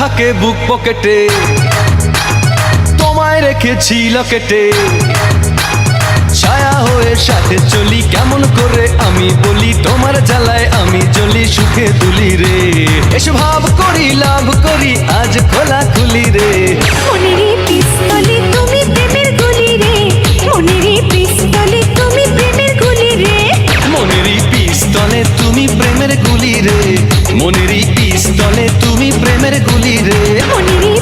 থাকে বুক পকেটে। তোমায় রেখেছি লকেটে। ছায়া হয়ে সাথে চলি কেমন করে আমি বলি তোমার জ্বালায় আমি জ্বলি সুখে তুলি রে। এসব ভাব করি লাভ করি আজ খোলা খুলি রে। তুমি প্রেমের গুলি রে। মনেরই প্রেমের গুলি রে।